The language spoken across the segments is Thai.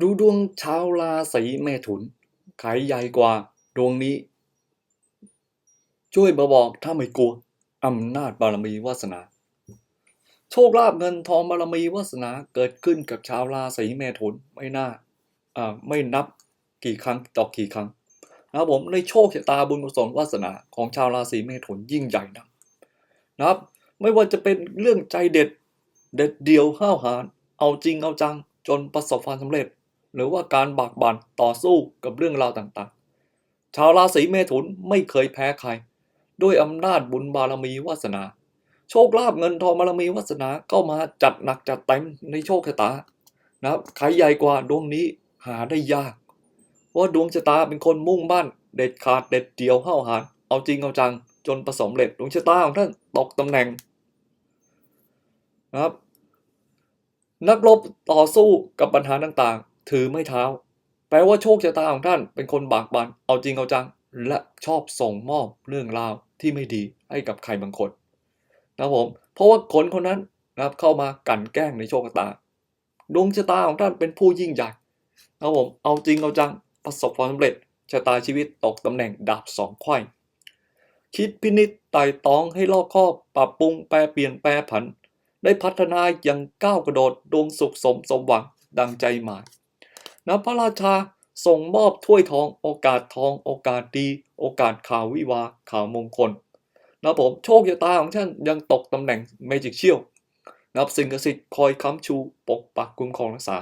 ดูดวงชาวราศีเมถุน ใครใหญ่กว่าดวงนี้ ช่วยมาบอกถ้าไม่กลัวอำนาจบารมีวาสนา โชคลาภเงินทองบารมีวาสนาเกิดขึ้นกับชาวราศีเมถุนไม่น่าอ่าไม่นับกี่ครั้งต่อกี่ครั้งนะครับผมในโชคชะตาบุญกุศลวาสนาของชาวราศีเมถุนยิ่งใหญ่นะนะครับ ไม่ว่าจะเป็นเรื่องใจเด็ด เด็ดเดียวห้าวหาญเอาจริงเอาจังจนประสบความสำเร็จ หรือว่าการบากบั่นต่อสู้กับเรื่องราวต่างๆ ชาวราศีเมถุนไม่เคยแพ้ใคร ด้วยอำนาจบุญบารมีวาสนา โชคลาภเงินทองบารมีวาสนาก็มาจัดหนักจัดเต็มในโชคชะตานะครับใครใหญ่กว่าดวงนี้หาได้ยาก เพราะดวงชะตาเป็นคนมุ่งมั่นเด็ดขาดเด็ดเดียวห้าวหาญเอาจริงเอาจัง จนประสบเร็จดวงชะตาของท่านตกตำแหน่งนะครับนักรบต่อสู้กับปัญหาต่างๆ ถือไม่เท้า แปลว่าโชคชะตาของท่านเป็นคนบากบันเอาจริงเอาจัง และชอบส่งมอบเรื่องราวที่ไม่ดีให้กับใครบางคนนะครับผม เพราะว่าคนคนนั้นนะครับเข้ามากั่นแกล้งในโชคชะตาดวงชะตาของท่านเป็นผู้ยิ่งใหญ่นะครับผมเอาจริงเอาจังประสบความสำเร็จชะตาชีวิตตกตำแหน่งดาบสองไขว้คิดพินิจไต่ตองให้รอบคอบปรับปรุงแปรเปลี่ยนแปรผัน ได้พัฒนาอย่างก้าวกระโดดดวงสุขสมสมหวังดังใจหมาย นะพระราชาส่งมอบถ้วยทองโอกาสทอง โอกาสดี โอกาสข่าววิวาข่าวมงคลนะผมโชคชะตาของท่านยังตกตำแหน่งเมจิกเชียลนะครับสิ่งศักดิ์สิทธิ์คอยค้ำชูปกปักคุ้มครองรักษา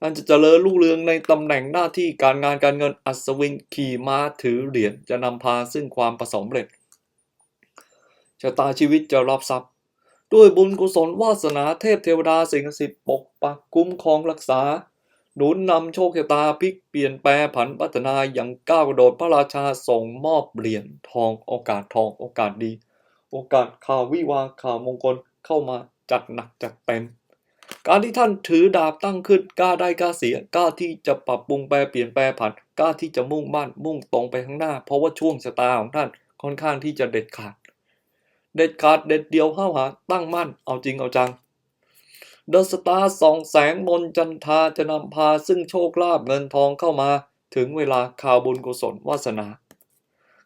ท่านจะเจริญรุ่งเรืองในตำแหน่งหน้าที่การงานการเงินอัศวินขี่ม้าถือเหรียญจะนำพาซึ่งความประสบเร็จชะตาชีวิตจะรับทรัพย์ ด้วยบุญกุศลวาสนาเทพเทวดาสิ่งศักดิ์สิทธิ์ปกปักคุ้มครองรักษา หนุนนำโชคชะตาพลิกเปลี่ยนแปลผันพัฒนาอย่างก้าวกระโดดพระราชาส่งมอบเหรียญทองโอกาสทองโอกาสดี โอกาสข่าววิวาข่าวมงคลเข้ามาจัดหนักจัดเต็ม การที่ท่านถือดาบตั้งขึ้นกล้าได้กล้าเสียกล้าที่จะปรับปรุงแปลเปลี่ยนแปลผันกล้าที่จะมุ่งมั่นมุ่งตรงไปข้างหน้า เพราะว่าช่วงชะตาของท่านค่อนข้างที่จะเด็ดขาด เด็ดขาดเด็ดเดียวห้าวหาตั้งมั่นเอาจริงเอาจัง เดอะสตาร์ส่องแสงบนจันทาจะนำพาซึ่งโชคลาภเงินทองเข้ามาถึงเวลาข่าวบุญกุศลวาสนา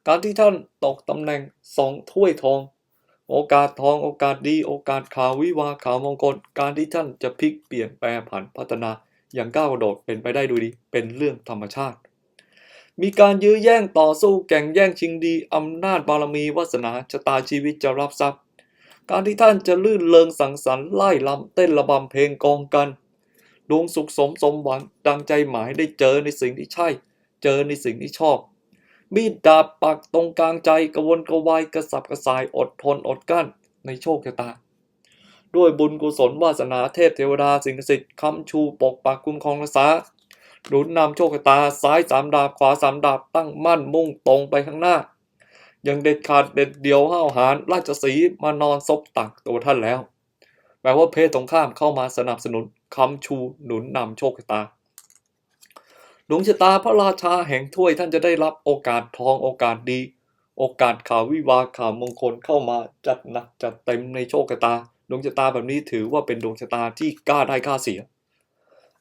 การที่ท่านตกตำแหน่งสองถ้วยทอง โอกาสทองโอกาสดี โอกาสข่าววิวาข่าวมงคลการที่ท่านจะพลิกเปลี่ยนแปลผันพัฒนาอย่างก้าวกระโดดเป็นไปได้ดูดี เป็นเรื่องธรรมชาติ มีการยื้อแย่งต่อสู้แข่งแย่งชิงดีอำนาจบารมีวาสนาชะตาชีวิตจะรับทรัพย์ การที่ท่านจะลื่นเริงสังสรรค์ไล่ลำเต้นระบำเพลงกองกัน ดวงสุขสมสมหวังดังใจหมายได้เจอในสิ่งที่ใช่ เจอในสิ่งที่ชอบ มีดดาบปักตรงกลางใจกระวนกระวายกระสับกระส่ายอดทนอดกั้นในโชคชะตา ด้วยบุญกุศลวาสนาเทพเทวดาสิ่งศักดิ์สิทธิ์คำชูปกปักคุ้มครองรักษาหนุนนำโชคชะตาซ้ายสามดาบขวาสามดาบตั้งมั่นมุ่งตรงไปข้างหน้า ยังเด็ดขาดเด็ดเดียวห้าวหาญราชสีมานอนซบตักตัวท่านแล้วแปลว่าเพศตรงข้ามเข้ามาสนับสนุนคำชูหนุนนำโชคชะตาดวงชะตาพระราชาแห่งถ้วยท่านจะได้รับโอกาสทองโอกาสดี โอกาสข่าววิวาข่าวมงคลเข้ามาจัดหนักจัดเต็มในโชคชะตาดวงชะตาแบบนี้ถือว่าเป็นดวงชะตาที่กล้าได้กล้าเสีย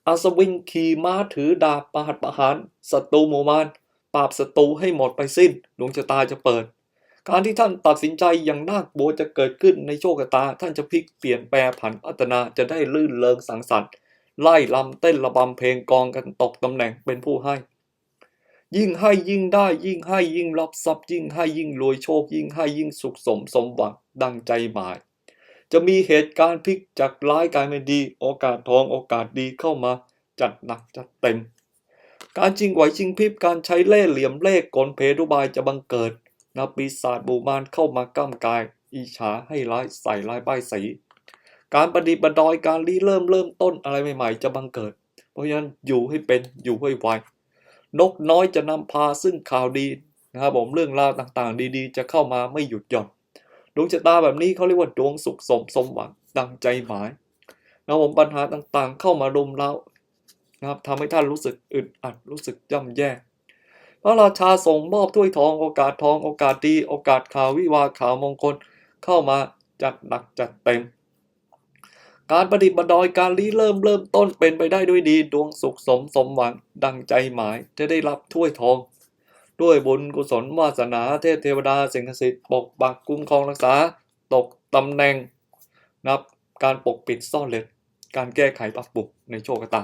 อัศวินขี่ม้าถือดาบประหัตประหารศัตรูหมู่มาร ปราบศัตรูให้หมดไปสิ้นดวงชะตาจะเปิด การที่ท่านตัดสินใจอย่างน่ากลัวจะเกิดขึ้นในโชคชะตา ท่านจะพลิกเปลี่ยนแปลผันพัฒนาจะได้ลื่นเริงสังสรรค์ไล่ลำเต้นระบำเพลงกองกันตกตำแหน่งเป็นผู้ให้ ยิ่งให้ยิ่งได้ยิ่งให้ยิ่งรับทรัพย์ยิ่งให้ยิ่งรวยโชค ยิ่งให้ยิ่งสุขสมสมหวังดังใจหมาย จะมีเหตุการณ์พลิกจากร้ายกลายเป็นดี โอกาสทองโอกาสดีเข้ามาจัดหนักจัดเต็ม การจริงไหวจริงพริบการใช้เล่ห์เหลี่ยมเล่ห์กลเพรุบายจะบังเกิดนับปีศาจบูมานเข้ามาก้ามกายอิฉาให้ร้ายใส่ร้ายป้ายสี การประดิษฐ์ประดอยการรีเริ่มเริ่มต้นอะไรใหม่ๆ จะบังเกิด เพราะฉะนั้นอยู่ให้เป็นอยู่ให้ไวนกน้อยจะนำพาซึ่งข่าวดีนะครับผมเรื่องราวต่างๆ ดีๆ จะเข้ามาไม่หยุดหย่อนดวงชะตาแบบนี้เขาเรียกว่าดวงสุขสมสมหวังดังใจหมายนะผมปัญหาต่างๆ เข้ามารุมเรา นะครับทำให้ท่านรู้สึกอึดอัดรู้สึกย่ำแย่พระราชาส่งมอบถ้วยทองโอกาสทองโอกาสดี โอกาสข่าววิวาข่าวมงคลเข้ามาจัดหนักจัดเต็ม การประดิษฐ์ประดอยการรีเริ่มเริ่มต้นเป็นไปได้ด้วยดีดวงสุขสมสมหวังดังใจหมายจะได้รับถ้วยทอง ด้วยบุญกุศลวาสนาเทพเทวดาสิ่งศักดิ์สิทธิ์ปกปักคุ้มครองรักษา ตกตำแหน่งนับการปกปิดซ่อนเล็ดการแก้ไขปรับปรุงในโชคชะตา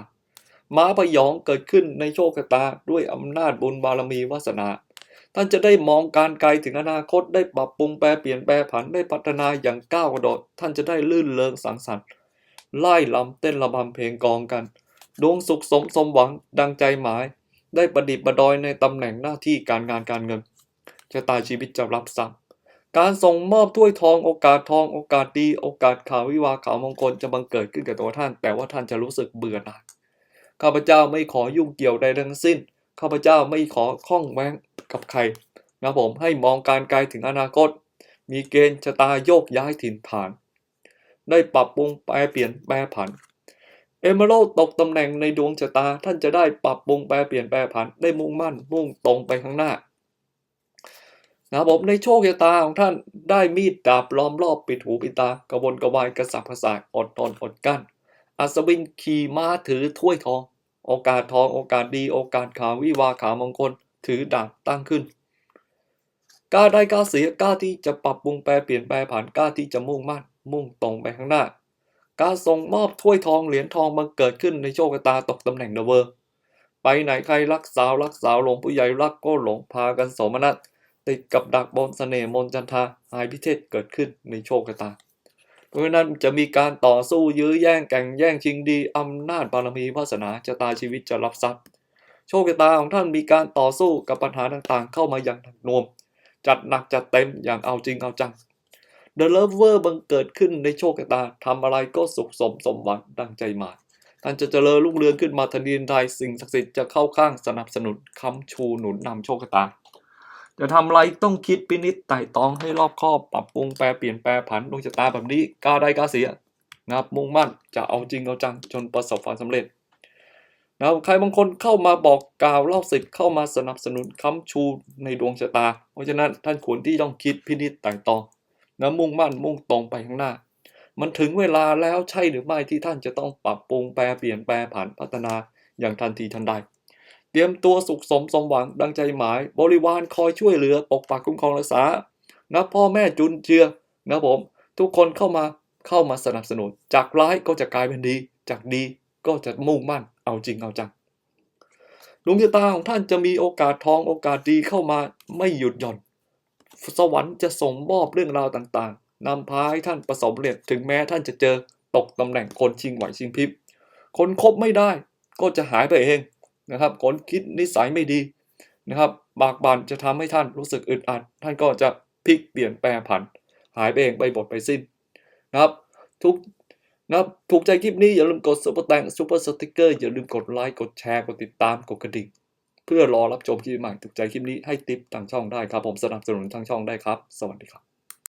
ม้าพยองเกิดขึ้นในโชคชะตาด้วยอำนาจบุญบารมีวาสนา ท่านจะได้มองการไกลถึงอนาคตได้ปรับปรุงแปลเปลี่ยนแปลผันได้พัฒนาอย่างก้าวกระโดด ท่านจะได้ลื่นเริงสังสรรค์ไล่ลำเต้นระบำเพลงกองกัน ดวงสุขสมสมหวังดังใจหมาย ได้ประดิษฐ์ประดอยในตำแหน่งหน้าที่การงานการเงินชะตาชีวิตจะรับทรัพย์การส่งมอบถ้วยทองโอกาสทองโอกาสดี โอกาสข่าววิวาข่าวมงคลจะบังเกิดขึ้นกับตัวท่าน แต่ว่าท่านจะรู้สึกเบื่อหน่าย ข้าพเจ้าไม่ขอยุ่งเกี่ยวใดทั้งสิ้น ข้าพเจ้าไม่ขอข้องแว้งกับใครนะผมให้มองการไกลถึงอนาคต มีเกณฑ์ชะตาโยกย้ายถิ่นฐาน ได้ปรับปรุงแปลเปลี่ยนแปลผัน เอเมอรัลตกตำแหน่งในดวงชะตาท่านจะได้ปรับปรุงแปลเปลี่ยนแปลผันได้มุ่งมั่น มุ่งตรงไปข้างหน้านะผมในโชคชะตาของท่านได้มีดดาบล้อมรอบปิดหูปิดตากระวนกระวายกระสับกระส่ายอดทนอดกั้น อัศวินขี่ม้าถือถ้วยทอง โอกาสทองโอกาสดี โอกาสขาววิวาขามงคล ถือดาบตั้งขึ้นกล้าได้กล้าเสียกล้าที่จะปรับปรุงแปลเปลี่ยนแปลผ่านกล้าที่จะมุ่งมั่นมุ่งตรงไปข้างหน้าการส่งมอบถ้วยทองเหรียญทองบังเกิดขึ้นในโชคชะตาตกตำแหน่งเดเวอร์ไปไหนใครรักสาวรักสาวหลงผู้ใหญ่รักก็หลงพากันสมนัสติดกับดักบนเสน่ห์มนต์จันทาหายพิเทศเกิดขึ้นในโชคชะตา เพราะนั้นจะมีการต่อสู้ยื้อแย่งแก่งแย่งชิงดีอำนาจบารมีวาสนาชะตาชีวิตจะรับทรัพย์ โชคชะตาของท่านมีการต่อสู้กับปัญหาต่างๆ เข้ามาอย่างหนักหน่วงจัดหนักจัดเต็มอย่างเอาจริงเอาจัง The Lover บังเกิดขึ้นในโชคชะตาทำอะไรก็สุขสมสมหวังดังใจหมายท่านจะเจริญรุ่งเรืองขึ้นมาทันทีทันใดสิ่งศักดิ์สิทธิ์จะเข้าข้างสนับสนุนค้ำชูหนุนนำโชคชะตา จะทำอะไรต้องคิดพินิจไต่ตองให้รอบคอบปรับปรุงแปลเปลี่ยนแปลผันดวงชะตาแบบนี้กล้าได้กล้าเสียนะครับมุ่งมั่นจะเอาจริงเอาจังจนประสบความสำเร็จนะครับใครบางคนเข้ามาบอกกล่าวเล่าสิทธิ์เข้ามาสนับสนุนค้ำชูในดวงชะตา เพราะฉะนั้นท่านควรที่ต้องคิดพินิจไต่ตองนะมุ่งมั่นมุ่งตรงไปข้างหน้า มันถึงเวลาแล้วใช่หรือไม่ที่ท่านจะต้องปรับปรุงแปลเปลี่ยนแปลผันพัฒนาอย่างทันทีทันใด เตรียมตัวสุขสมสมหวังดังใจหมาย บริวารคอยช่วยเหลือปกปักคุ้มครองรักษานะพ่อแม่จุนเจือนะผม ทุกคนเข้ามาเข้ามาสนับสนุน จากร้ายก็จะกลายเป็นดี จากดีก็จะมุ่งมั่นเอาจริงเอาจังดวงชะตาของท่านจะมีโอกาสทองโอกาสดีเข้ามาไม่หยุดหย่อน สวรรค์จะส่งมอบเรื่องราวต่างๆนำพาให้ท่านประสบผสำเร็จถึงแม้ท่านจะเจอตกตำแหน่งคนชิงไหวชิงพริบ คนคบไม่ได้ก็จะหายไปเอง นะครับคนคิดนิสัยไม่ดีนะครับ บากบันจะทำให้ท่านรู้สึกอึดอัด ท่านก็จะพลิกเปลี่ยนแปลผัน หายไปเองไปบทไปสิ้นนะครับ ทุกนะครับถูกใจคลิปนี้อย่าลืมกดซุปเปอร์แตงซุปเปอร์สติกเกอร์อย่าลืมกดไลค์กดแชร์กดติดตามกดกระดิ่งเพื่อรอรับชมคลิปใหม่ถูกใจคลิปนี้ให้ติปทางช่องได้ครับ ผมสนับสนุนทางช่องได้ครับ สวัสดีครับ